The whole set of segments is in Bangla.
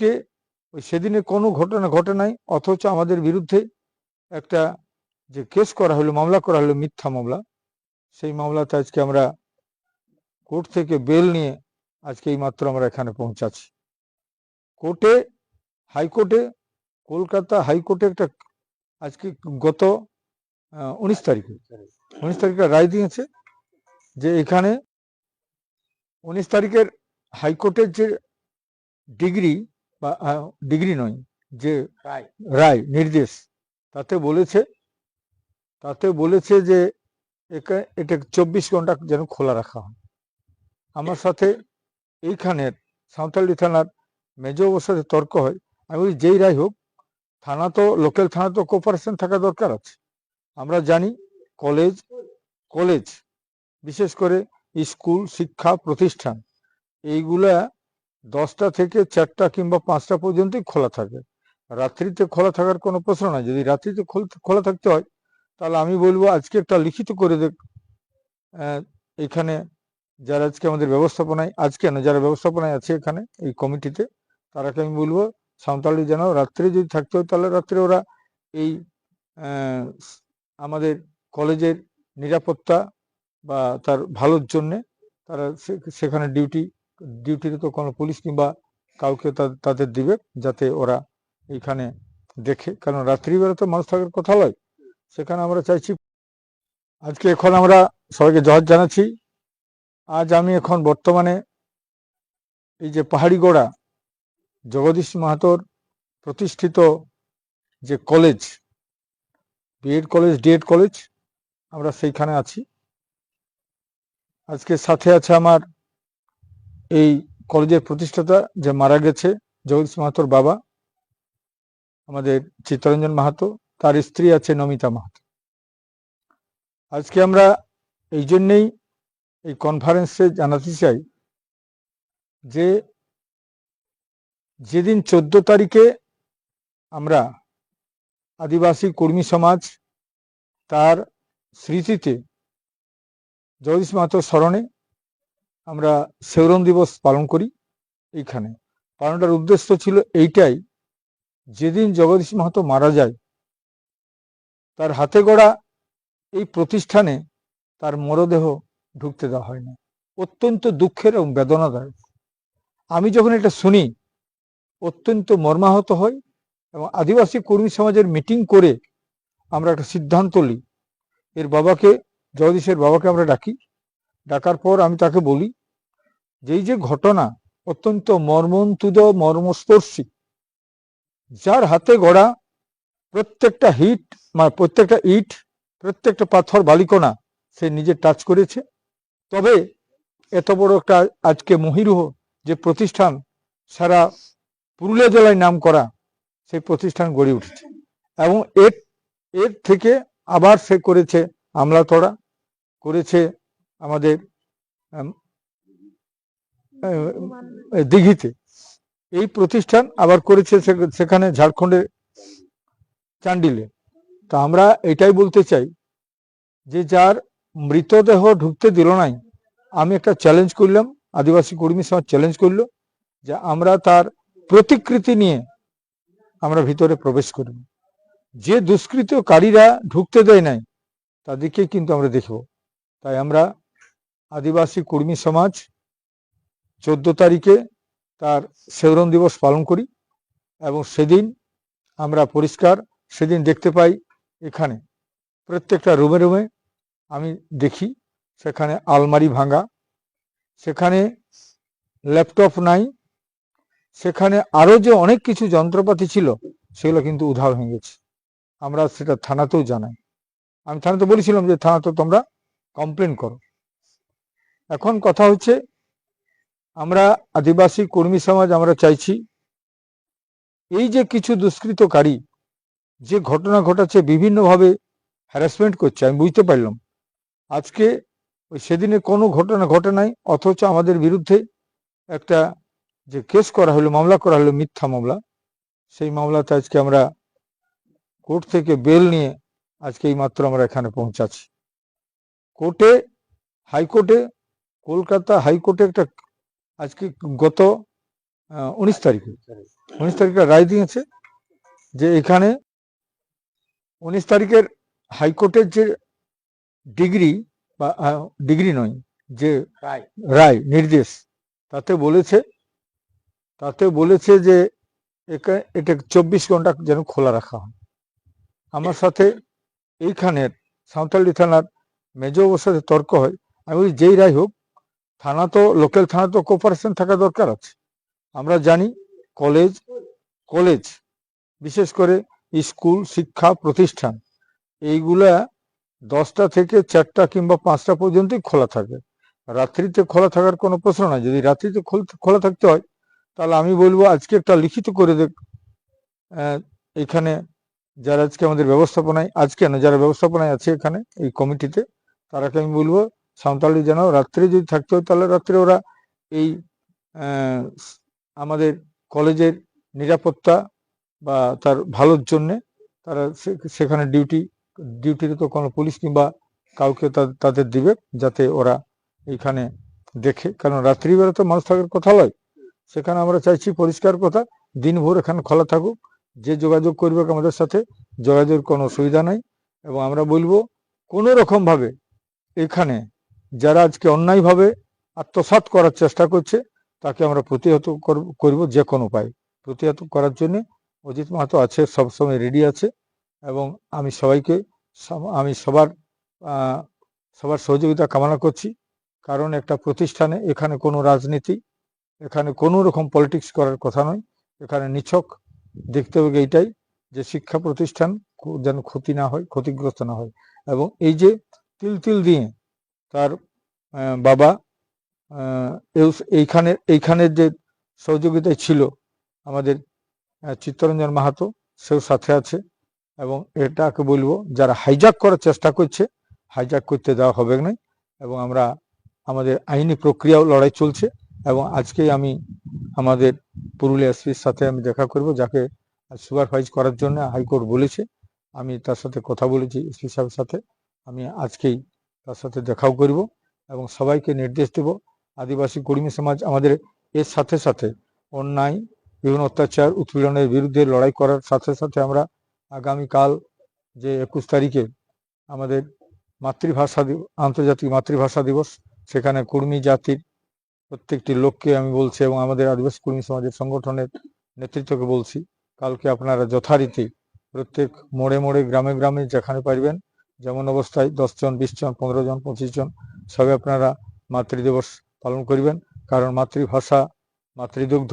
আজকে সেদিনে কোনো ঘটনা ঘটে নাই, অথচ আমাদের বিরুদ্ধে একটা যে কেস করা হলো, মামলা করা হলো মিথ্যা মামলা, সেই মামলাতে আজকে আমরা কোর্ট থেকে বেল নিয়ে আজকে এই মাত্র আমরা এখানে পৌঁছাচ্ছি। কোর্টে, হাইকোর্টে, কলকাতা হাইকোর্টে একটা আজকে গত উনিশ তারিখে উনিশ তারিখে রায় দিয়েছে যে এখানে উনিশ তারিখের হাইকোর্টের যে ডিগ্রি বা ডিগ্রি নয় যে রায়। নির্দেশ। তাতে বলেছে তাতে বলেছে যে একা- এটা চব্বিশ ঘণ্টা যেন খোলা রাখা হয়। আমার সাথে এইখানের সাঁওতালি থানার মেজবাবুর সাথে তর্ক হয়। আমি বলি যেই রায় হোক থানা তো লোকাল থানা তো কোপারেশন থাকা দরকার আছে। আমরা জানি কলেজ কলেজ বিশেষ করে স্কুল শিক্ষা প্রতিষ্ঠান এইগুলা দশটা থেকে চারটা কিংবা পাঁচটা পর্যন্তই খোলা থাকে। রাত্রিতে খোলা থাকার কোনো প্রশ্ন নাই। যদি রাত্রিতে খোল- থাকতে হয়, তাহলে আমি বলব আজকে একটা লিখিত করে দেখ এখানে যারা আজকে আমাদের ব্যবস্থাপনায়, আজকে না, যারা ব্যবস্থাপনায় আছে এখানে, এই কমিটিতে, তারাকে আমি বলব, সাঁওতালি যেন রাত্রে যদি থাকতে হয়, তাহলে রাত্রে ওরা এই আমাদের কলেজের নিরাপত্তা বা তার ভালোর জন্যে তারা সেখানে ডিউটি ডিউটিতে তো কোনো পুলিশ কিংবা কাউকে তাদের দিবে যাতে ওরা এইখানে দেখে। কারণ রাত্রিবেলা তো মানুষ থাকার কথা নয় সেখানে আমরা চাইছি আজকে এখন আমরা সবাইকে জহার জানাচ্ছি। আজ আমি এখন বর্তমানে এই যে পাহাড়িগোড়া জগদীশ মাহাতোর প্রতিষ্ঠিত যে college BEd college DEd college, আমরা সেইখানে আছি। আজকে সাথে আছে আমার এই কলেজের প্রতিষ্ঠাতা যে মারা গেছে, জগদীশ মাহাতোর বাবা, আমাদের চিত্তরঞ্জন মাহাতো, তার স্ত্রী আছে নমিতা মাহাতো। আজকে আমরা এই জন্যেই এই কনফারেন্সে জানাতে চাই যে যেদিন চোদ্দ তারিখে আমরা আদিবাসী কর্মী সমাজ তার স্মৃতিতে জগদীশ মাহাতোর স্মরণে আমরা সেউরন দিবস পালন করি এইখানে। পালনটার উদ্দেশ্য ছিল এইটাই, যেদিন জগদীশ মাহাতো মারা যায়, তার হাতে গড়া এই প্রতিষ্ঠানে তার মরদেহ ঢুকতে দেওয়া হয় না। অত্যন্ত দুঃখের এবং বেদনাদায়ক। আমি যখন এটা শুনি, অত্যন্ত মর্মাহত হই এবং আদিবাসী কর্মী সমাজের মিটিং করে আমরা একটা সিদ্ধান্ত নিই। এর বাবাকে, জগদীশের বাবাকে আমরা ডাকি। ডাকার পর আমি তাকে বলি যে এই যে ঘটনা অত্যন্ত মর্মন্তুদ, মর্মস্পর্শী, যার হাতে গড়া প্রত্যেকটা হিট মানে প্রত্যেকটা ইট, প্রত্যেকটা পাথর বালিকোনা সে নিজে টাচ করেছে। তবে এত বড় একটা আজকে মহিরুহ যে প্রতিষ্ঠান সারা পুরুলিয়া জেলায় নাম করা সেই প্রতিষ্ঠান গড়ে উঠেছে। এবং এর এর থেকে আবার সে করেছে আমলাতড়া, করেছে আমাদের দিঘিতে। এই প্রতিষ্ঠান আবার করেছে সেখানে ঝাড়খণ্ডের চান্ডিলে। তা আমরা এটাই বলতে চাই যে যার মৃতদেহ ঢুকতে দিল নাই আমি একটা চ্যালেঞ্জ করলাম আদিবাসী কর্মী সমাজ চ্যালেঞ্জ করল যে আমরা তার প্রতিকৃতি নিয়ে আমরা ভিতরে প্রবেশ করব যে দুষ্কৃতকারীরা ঢুকতে দেয় নাই তাদেরকে কিন্তু আমরা দেখব। তাই আমরা আদিবাসী কর্মী সমাজ চোদ্দ তারিখে তার সেবরণ দিবস পালন করি এবং সেদিন আমরা পরিষ্কার সেদিন দেখতে পাই এখানে। প্রত্যেকটা রুমে রুমে আমি দেখি সেখানে আলমারি ভাঙা, সেখানে ল্যাপটপ নাই, সেখানে আরও যে অনেক কিছু যন্ত্রপাতি ছিল সেগুলো কিন্তু উধাও হয়ে গেছে। আমরা সেটা থানাতেও জানাই। আমি থানাতে বলেছিলাম যে, থানাতে তোমরা কমপ্লেন করো। এখন কথা হচ্ছে আমরা আদিবাসী কর্মী সমাজ আমরা চাইছি, এই যে কিছু দুষ্কৃতকারী, যে ঘটনা ঘটাচ্ছে বিভিন্নভাবে হ্যারাসমেন্ট করছে, আমি বুঝতে পারলাম। আজকে ওই সেদিনে কোনো ঘটনা ঘটে নাই, অথচ আমাদের বিরুদ্ধে একটা যে কেস করা হলো, মামলা করা হলো, মিথ্যা মামলা, সেই মামলাতে আজকে আমরা কোর্ট থেকে বেল নিয়ে আজকে এই মাত্র আমরা এখানে পৌঁছাচ্ছি। কোর্টে, হাইকোর্টে, কলকাতা হাইকোর্টে একটা আজকে গত উনিশ তারিখে উনিশ তারিখে রায় দিয়েছে যে এখানে উনিশ তারিখের হাইকোর্টের যে ডিগ্রি বা ডিগ্রি নয় যে রায়। রায় নির্দেশ তাতে বলেছে তাতে বলেছে যে এটা চব্বিশ ঘণ্টা যেন খোলা রাখা হয়। আমার সাথে এইখানের সাঁওতালি থানার মেজ সাথে তর্ক হয় আমি যেই রায় হোক থানা তো লোকাল থানা তো কোপারেশন থাকা দরকার আছে। আমরা জানি কলেজ কলেজ বিশেষ করে স্কুল শিক্ষা প্রতিষ্ঠান, এইগুলা দশটা থেকে চারটা কিংবা পাঁচটা পর্যন্তই খোলা থাকে। রাত্রিতে খোলা থাকার কোনো প্রশ্ন নাই। যদি রাত্রিতে খোল- থাকতে হয়, তাহলে আমি বলব আজকে একটা লিখিত করে দেখ এখানে যারা আজকে আমাদের ব্যবস্থাপনায়, আজকে না, যারা ব্যবস্থাপনায় আছে এখানে, এই কমিটিতে, তারাকে আমি বলব সাঁওতালি যেন রাত্রে যদি থাকতে হয়, তাহলে রাত্রে ওরা এই আমাদের কলেজের নিরাপত্তা বা তার ভালোর জন্যে তারা সেখানে ডিউটি ডিউটিতে তো কোনো পুলিশ কিংবা কাউকে তাদের দিবে যাতে ওরা এইখানে দেখে। কারণ রাত্রিবেলা তো মানুষ থাকার কথা নয় সেখানে আমরা চাইছি পরিষ্কার কথা, দিনভর এখানে খোলা থাকুক। যে যোগাযোগ করবে আমাদের সাথে, যোগাযোগের কোনো অসুবিধা নাই। এবং আমরা বলব, কোনো রকম ভাবে এখানে যারা আজকে অন্যায়ভাবে আত্মসাৎ করার চেষ্টা করছে, তাকে আমরা প্রতিহত করব যে কোনো উপায়। প্রতিহত করার জন্য অজিত মাহাতো আছে, সবসময় রেডি আছে এবং আমি সবাইকে আমি সবার সবার সহযোগিতা কামনা করছি। কারণ একটা প্রতিষ্ঠানে এখানে কোনো রাজনীতি, এখানে কোনো রকম পলিটিক্স করার কথা নয়। এখানে নিছক দেখতে হবে এইটাই যে শিক্ষা প্রতিষ্ঠান যেন ক্ষতি না হয়, ক্ষতিগ্রস্ত না হয়। এবং এই যে তিল তিল দিয়ে তার বাবা এইখানে এইখানের যে সহযোগিতায় ছিল আমাদের চিত্তরঞ্জন মাহাতো, সেও সাথে আছে এবং এটাকে বলব যারা হাইজাক করার চেষ্টা করছে হাইজাক করতে দেওয়া হবে না এবং আমরা আমাদের আইনি প্রক্রিয়াও লড়াই চলছে এবং আজকেই আমি আমাদের পুরুলিয়া এসপির সাথে আমি দেখা করব, যাকে সুপারভাইজ করার জন্য হাইকোর্ট বলেছে। আমি তার সাথে কথা বলেছি এসপি সাহেবের সাথে। আমি আজকেই তার সাথে দেখাও করব এবং সবাইকে নির্দেশ দেব। আদিবাসী কর্মী সমাজ আমাদের এর সাথে সাথে অন্যায়, বিভিন্ন অত্যাচার, উৎপীড়নের বিরুদ্ধে লড়াই করার সাথে সাথে আমরা আগামীকাল যে একুশ তারিখে আমাদের মাতৃভাষা আন্তর্জাতিক মাতৃভাষা দিবস, সেখানে কর্মী জাতির প্রত্যেকটি লোককে আমি বলছি এবং আমাদের আদিবাসী কর্মী সমাজের সংগঠনের নেতৃত্বকে বলছি। কালকে আপনারা যথারীতি প্রত্যেক মোড়ে মোড়ে, গ্রামে গ্রামে যেখানে পারবেন যেমন অবস্থায় দশ জন বিশ জন পনেরো জন পঁচিশ জন সবে আপনারা মাতৃদিবস পালন করবেন। কারণ মাতৃভাষা মাতৃদুগ্ধ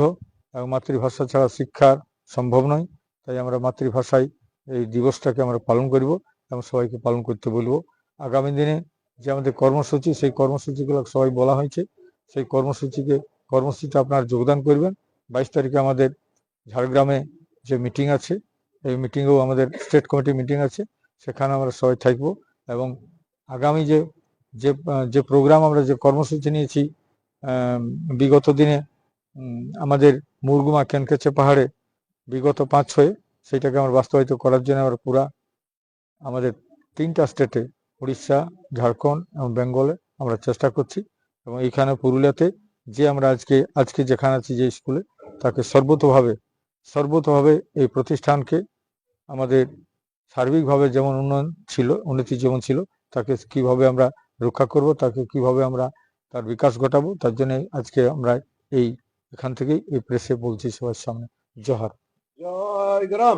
এবং মাতৃভাষা ছাড়া শিক্ষার সম্ভব নয়। তাই আমরা মাতৃভাষায় এই দিবসটাকে আমরা পালন করব এবং সবাইকে পালন করতে বলব। আগামী দিনে যে আমাদের কর্মসূচি, সেই কর্মসূচিগুলো সবাই বলা হয়েছে। সেই কর্মসূচিকে, কর্মসূচিতে আপনারা যোগদান করবেন। বাইশ তারিখে আমাদের ঝাড়গ্রামে যে মিটিং আছে, এই মিটিংয়েও আমাদের স্টেট কমিটি মিটিং আছে। সেখানে আমরা সবাই থাকব এবং আগামী যে যে যে প্রোগ্রাম আমরা যে কর্মসূচি নিয়েছি বিগত দিনে আমাদের মুরগুমা কেনকেছে পাহাড়ে বিগত পাঁচ ছয়ে সেটাকে আমরা বাস্তবায়িত করার জন্য আমরা পুরা আমাদের তিনটা স্টেটে, উড়িষ্যা, ঝাড়খণ্ড এবং বেঙ্গলে আমরা চেষ্টা করছি এবং এইখানে পুরুলিয়াতে যে আমরা আজকে আজকে যেখানে আছি যে স্কুলে তাকে সর্বতভাবে সর্বতভাবে এই প্রতিষ্ঠানকে আমাদের সার্বিকভাবে যেমন উন্নয়ন ছিল, উন্নতি যেমন ছিল, তাকে কীভাবে আমরা রক্ষা করব, তাকে কীভাবে আমরা তার বিকাশ ঘটাবো, তার জন্য আজকে আমরা এই এখান থেকেই এই প্রেসে বলছি সবার সামনে। জহর। জয় গ্রাম।